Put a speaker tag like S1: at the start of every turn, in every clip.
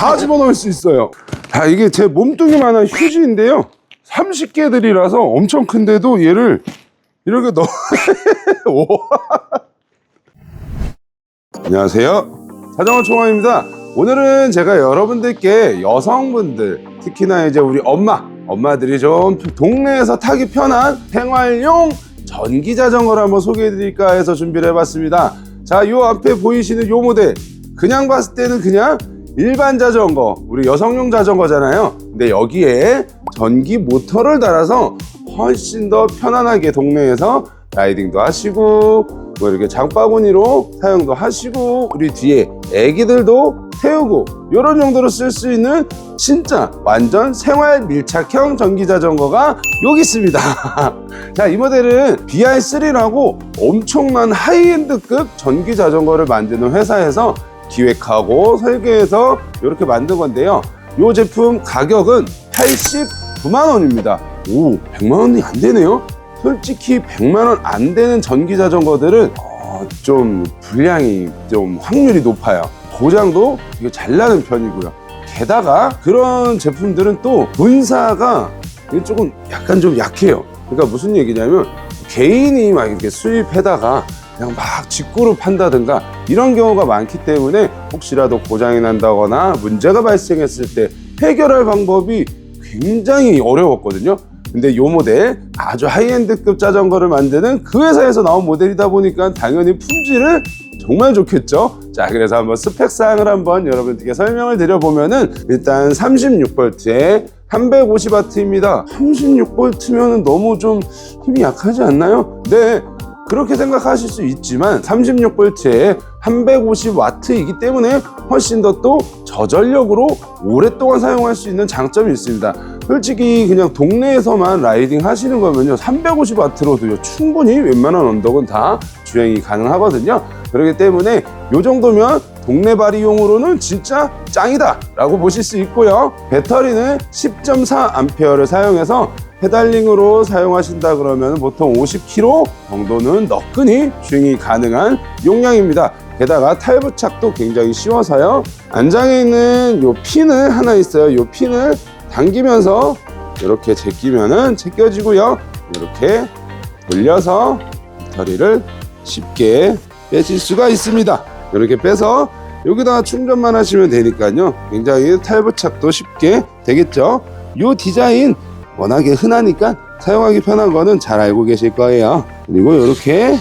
S1: 다 집어넣을 수 있어요. 자, 이게 제 몸뚱이만한 휴지인데요. 30개들이라서 엄청 큰데도 얘를 이렇게 넣어. 오. 안녕하세요. 사정원 총화입니다. 오늘은 제가 여러분들께 여성분들, 특히나 이제 우리 엄마, 엄마들이 좀 동네에서 타기 편한 생활용 전기 자전거를 한번 소개해 드릴까 해서 준비를 해봤습니다. 자, 요 앞에 보이시는 요 모델. 그냥 봤을 때는 그냥 일반 자전거, 우리 여성용 자전거잖아요. 근데 여기에 전기 모터를 달아서 훨씬 더 편안하게 동네에서 라이딩도 하시고 뭐 이렇게 장바구니로 사용도 하시고 우리 뒤에 애기들도 태우고 이런 용도로 쓸 수 있는 진짜 완전 생활 밀착형 전기 자전거가 여기 있습니다. 자, 이 모델은 BR3라고 엄청난 하이엔드급 전기 자전거를 만드는 회사에서 기획하고 설계해서 이렇게 만든 건데요. 이 제품 가격은 89만 원입니다. 오, 100만 원이 안 되네요. 솔직히 100만 원 안 되는 전기 자전거들은 어, 좀 분량이 좀 확률이 높아요. 고장도 되게 잘 나는 편이고요. 게다가 그런 제품들은 또 분사가 조금 약간 좀 약해요. 그러니까 무슨 얘기냐면 개인이 막 이렇게 수입해다가 그냥 막 직구로 판다든가 이런 경우가 많기 때문에 혹시라도 고장이 난다거나 문제가 발생했을 때 해결할 방법이 굉장히 어려웠거든요. 근데 요 모델 아주 하이엔드급 자전거를 만드는 그 회사에서 나온 모델이다 보니까 당연히 품질은 정말 좋겠죠. 자, 그래서 한번 스펙 사항을 한번 여러분들께 설명을 드려보면은 일단 36V에 350W입니다. 36V면은 너무 좀 힘이 약하지 않나요? 네. 그렇게 생각하실 수 있지만 36V에 350W이기 때문에 훨씬 더 또 저전력으로 오랫동안 사용할 수 있는 장점이 있습니다. 솔직히 그냥 동네에서만 라이딩 하시는 거면요 350W로도요 충분히 웬만한 언덕은 다 주행이 가능하거든요. 그렇기 때문에 이 정도면 동네 발이용으로는 진짜 짱이다 라고 보실 수 있고요. 배터리는 10.4A를 사용해서 페달링으로 사용하신다 그러면 보통 50km 정도는 너끈히 주행이 가능한 용량입니다. 게다가 탈부착도 굉장히 쉬워서요. 안장에 있는 요 핀을 하나 있어요. 요 핀을 당기면서 이렇게 제끼면은 제껴지고요. 이렇게 돌려서 배터리를 쉽게 빼실 수가 있습니다. 이렇게 빼서 여기다가 충전만 하시면 되니까요. 굉장히 탈부착도 쉽게 되겠죠. 요 디자인 워낙에 흔하니까 사용하기 편한 거는 잘 알고 계실 거예요. 그리고 이렇게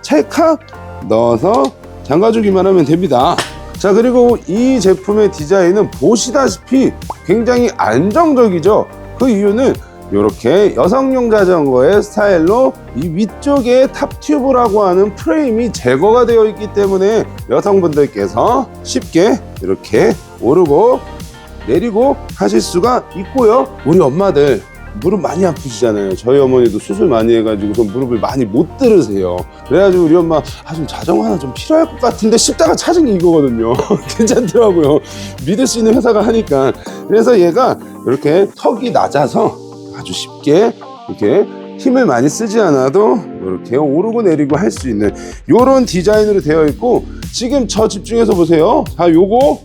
S1: 찰칵 넣어서 잠가주기만 하면 됩니다. 자 그리고 이 제품의 디자인은 보시다시피 굉장히 안정적이죠. 그 이유는 이렇게 여성용 자전거의 스타일로 이 위쪽에 탑 튜브라고 하는 프레임이 제거가 되어 있기 때문에 여성분들께서 쉽게 이렇게 오르고 내리고 하실 수가 있고요. 우리 엄마들 무릎 많이 아프시잖아요. 저희 어머니도 수술 많이 해가지고 무릎을 많이 못 들으세요. 그래가지고 우리 엄마 아 좀 자전거 하나 좀 필요할 것 같은데 싶다가 찾은 게 이거거든요. 괜찮더라고요. 믿을 수 있는 회사가 하니까. 그래서 얘가 이렇게 턱이 낮아서 아주 쉽게 이렇게 힘을 많이 쓰지 않아도 이렇게 오르고 내리고 할 수 있는 이런 디자인으로 되어 있고 지금 저 집중해서 보세요. 자, 요거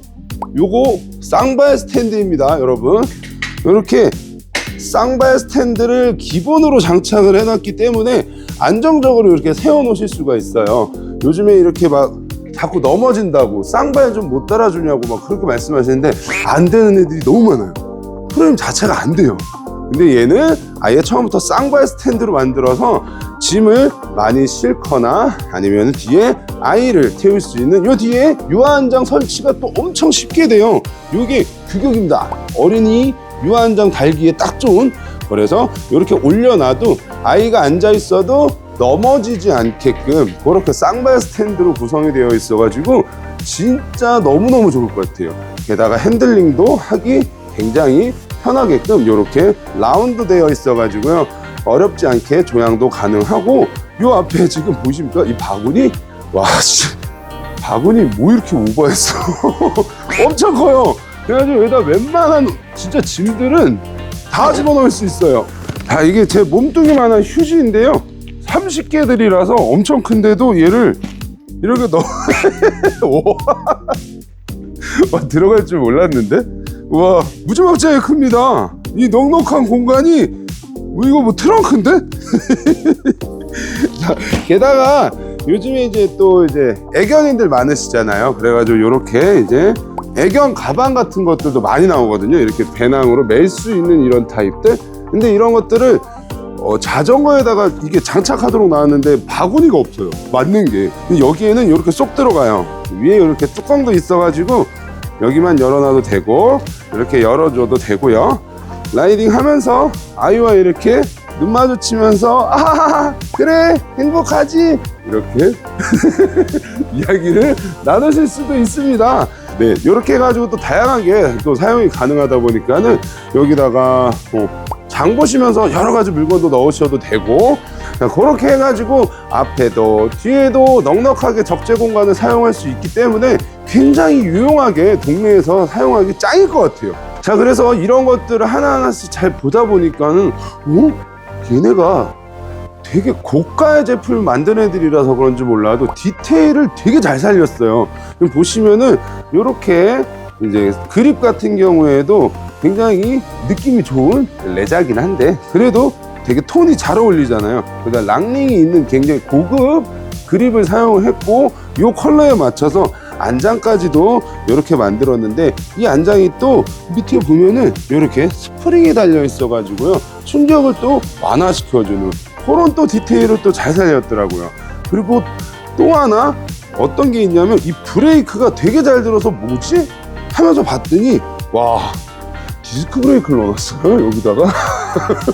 S1: 요거 쌍발 스탠드입니다, 여러분. 이렇게 쌍발 스탠드를 기본으로 장착을 해놨기 때문에 안정적으로 이렇게 세워 놓으실 수가 있어요. 요즘에 이렇게 막 자꾸 넘어진다고 쌍발 좀못 달아주냐고 막 그렇게 말씀하시는데 안 되는 애들이 너무 많아요. 프레임 자체가 안 돼요. 근데 얘는 아예 처음부터 쌍발 스탠드로 만들어서 짐을 많이 싣거나 아니면 뒤에 아이를 태울 수 있는 요 뒤에 유아한장 설치가 또 엄청 쉽게 돼요. 요게 규격입니다. 어린이 유아한장 달기에 딱 좋은 그래서 이렇게 올려놔도 아이가 앉아 있어도 넘어지지 않게끔 그렇게 쌍발 스탠드로 구성이 되어 있어가지고 진짜 너무너무 좋을 것 같아요. 게다가 핸들링도 하기 굉장히 편하게끔 이렇게 라운드 되어 있어가지고요. 어렵지 않게 조향도 가능하고 요 앞에 지금 보십니까? 이 바구니? 와, 씨. 바구니 뭐 이렇게 오버했어. 엄청 커요. 그래가지고 여기다 웬만한 진짜 짐들은 다 집어넣을 수 있어요. 자, 이게 제 몸뚱이만한 휴지인데요. 30개들이라서 엄청 큰데도 얘를 이렇게 넣어. 오. 와, 들어갈 줄 몰랐는데? 와, 무지막지하게 큽니다. 이 넉넉한 공간이, 뭐 이거 뭐 트렁크인데? 자, 게다가 요즘에 이제 또 이제 애견인들 많으시잖아요. 그래가지고 이렇게 이제 애견 가방 같은 것들도 많이 나오거든요. 이렇게 배낭으로 멜 수 있는 이런 타입들. 근데 이런 것들을 어, 자전거에다가 이게 장착하도록 나왔는데 바구니가 없어요. 맞는 게. 여기에는 이렇게 쏙 들어가요. 위에 이렇게 뚜껑도 있어가지고 여기만 열어놔도 되고 이렇게 열어줘도 되고요. 라이딩 하면서 아이와 이렇게 눈 마주치면서 아하하 그래 행복하지 이렇게 이야기를 나누실 수도 있습니다. 네, 이렇게 해가지고 또 다양하게 또 사용이 가능하다 보니까는 여기다가 뭐장 보시면서 여러 가지 물건도 넣으셔도 되고 자, 그렇게 해가지고 앞에도 뒤에도 넉넉하게 적재 공간을 사용할 수 있기 때문에 굉장히 유용하게 동네에서 사용하기 짱일 것 같아요. 자, 그래서 이런 것들을 하나하나씩 잘 보다 보니까는 어? 얘네가 되게 고가의 제품을 만든 애들이라서 그런지 몰라도 디테일을 되게 잘 살렸어요. 보시면은 이렇게 이제 그립 같은 경우에도 굉장히 느낌이 좋은 레자긴 한데 그래도 되게 톤이 잘 어울리잖아요. 그러니까 랑링이 있는 굉장히 고급 그립을 사용을 했고 이 컬러에 맞춰서 안장까지도 이렇게 만들었는데 이 안장이 또 밑에 보면은 이렇게 스프링이 달려 있어 가지고요. 충격을 또 완화시켜주는 그런 또 디테일을 또 잘 살렸더라고요. 그리고 또 하나 어떤 게 있냐면 이 브레이크가 되게 잘 들어서 뭐지? 하면서 봤더니 와 디스크 브레이크를 넣어놨어요 여기다가.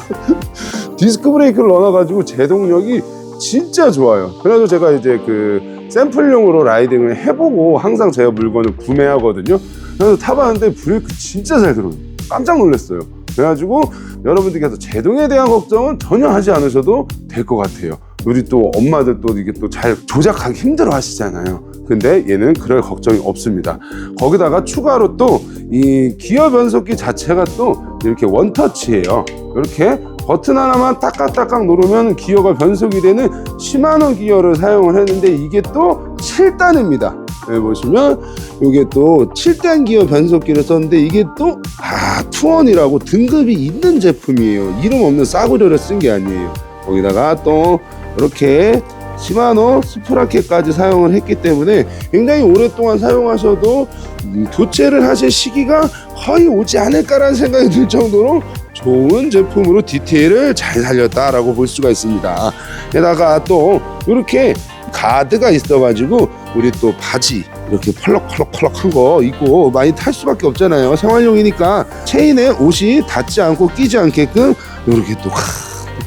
S1: 디스크 브레이크를 넣어놔가지고 제동력이 진짜 좋아요. 그래서 제가 이제 그 샘플용으로 라이딩을 해보고 항상 제가 물건을 구매하거든요. 그래서 타봤는데 브레이크 진짜 잘 들어요. 깜짝 놀랐어요. 그래가지고 여러분들께서 제동에 대한 걱정은 전혀 하지 않으셔도 될 것 같아요. 우리 또 엄마들 또 이게 또 잘 조작하기 힘들어 하시잖아요. 근데 얘는 그럴 걱정이 없습니다. 거기다가 추가로 또 이 기어 변속기 자체가 또 이렇게 원터치예요. 이렇게 버튼 하나만 딱딱딱딱 누르면 기어가 변속이 되는 시마노 기어를 사용을 했는데 이게 또 7단입니다. 여기 보시면 이게 또 7단 기어 변속기를 썼는데 이게 또 아, 투원이라고 등급이 있는 제품이에요. 이름 없는 싸구려를 쓴 게 아니에요. 거기다가 또 이렇게 시마노 스프라켓까지 사용을 했기 때문에 굉장히 오랫동안 사용하셔도 음, 교체를 하실 시기가 거의 오지 않을까라는 생각이 들 정도로 좋은 제품으로 디테일을 잘 살렸다라고 볼 수가 있습니다. 게다가 또 이렇게 가드가 있어가지고 우리 또 바지 이렇게 펄럭펄럭펄럭한 거 입고 많이 탈 수밖에 없잖아요. 생활용이니까 체인에 옷이 닿지 않고 끼지 않게끔 이렇게 또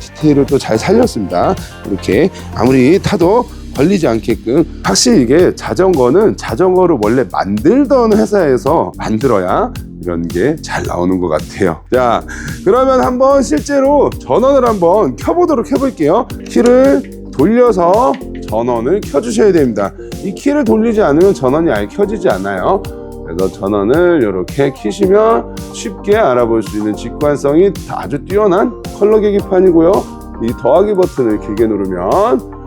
S1: 디테일을 또 잘 살렸습니다. 이렇게 아무리 타도 걸리지 않게끔 확실히 이게 자전거는 자전거를 원래 만들던 회사에서 만들어야 이런 게 잘 나오는 것 같아요. 자, 그러면 한번 실제로 전원을 한번 켜보도록 해볼게요. 키를 돌려서 전원을 켜주셔야 됩니다. 이 키를 돌리지 않으면 전원이 아예 켜지지 않아요. 그래서 전원을 이렇게 키시면 쉽게 알아볼 수 있는 직관성이 아주 뛰어난 컬러 계기판이고요. 이 더하기 버튼을 길게 누르면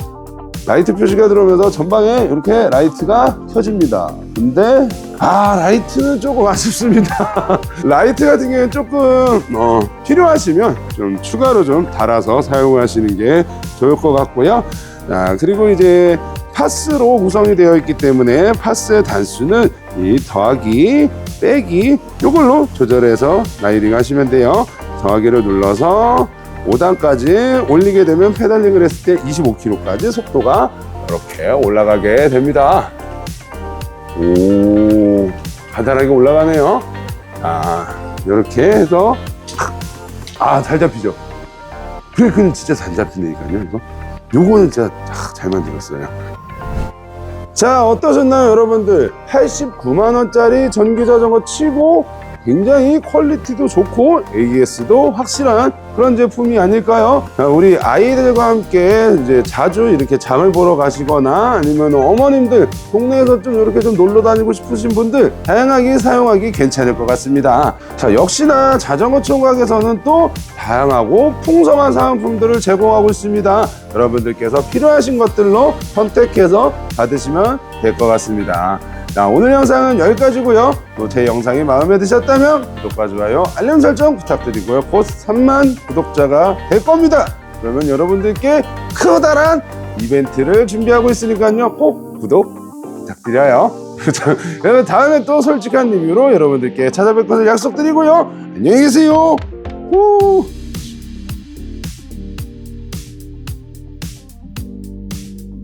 S1: 라이트 표시가 들어오면서 전방에 이렇게 라이트가 켜집니다. 근데 아 라이트는 조금 아쉽습니다. 라이트 같은 경우는 조금 어, 필요하시면 좀 추가로 좀 달아서 사용하시는 게 좋을 것 같고요. 자 그리고 이제 파스로 구성이 되어 있기 때문에 파스의 단수는 이 더하기 빼기 이걸로 조절해서 라이딩 하시면 돼요. 더하기를 눌러서 5단까지 올리게 되면 페달링을 했을 때 25km까지 속도가 이렇게 올라가게 됩니다. 오, 간단하게 올라가네요. 아, 이렇게 해서 아, 잘 잡히죠. 브레이크는 진짜 잘 잡히니까요. 이거. 요거는 진짜 아, 잘 만들었어요. 자, 어떠셨나요, 여러분들? 89만 원짜리 전기 자전거 치고 굉장히 퀄리티도 좋고 AS도 확실한 그런 제품이 아닐까요? 자, 우리 아이들과 함께 이제 자주 이렇게 장을 보러 가시거나 아니면 어머님들 동네에서 좀 이렇게 좀 놀러 다니고 싶으신 분들 다양하게 사용하기 괜찮을 것 같습니다. 자, 역시나 자전거 총각에서는 또 다양하고 풍성한 사은품들을 제공하고 있습니다. 여러분들께서 필요하신 것들로 선택해서 받으시면 될 것 같습니다. 자, 오늘 영상은 여기까지고요. 또 제 영상이 마음에 드셨다면 구독과 좋아요, 알림 설정 부탁드리고요. 곧 3만 구독자가 될 겁니다. 그러면 여러분들께 커다란 이벤트를 준비하고 있으니까요. 꼭 구독 부탁드려요. 그러면 다음에 또 솔직한 리뷰로 여러분들께 찾아뵐 것을 약속드리고요. 안녕히 계세요. 후.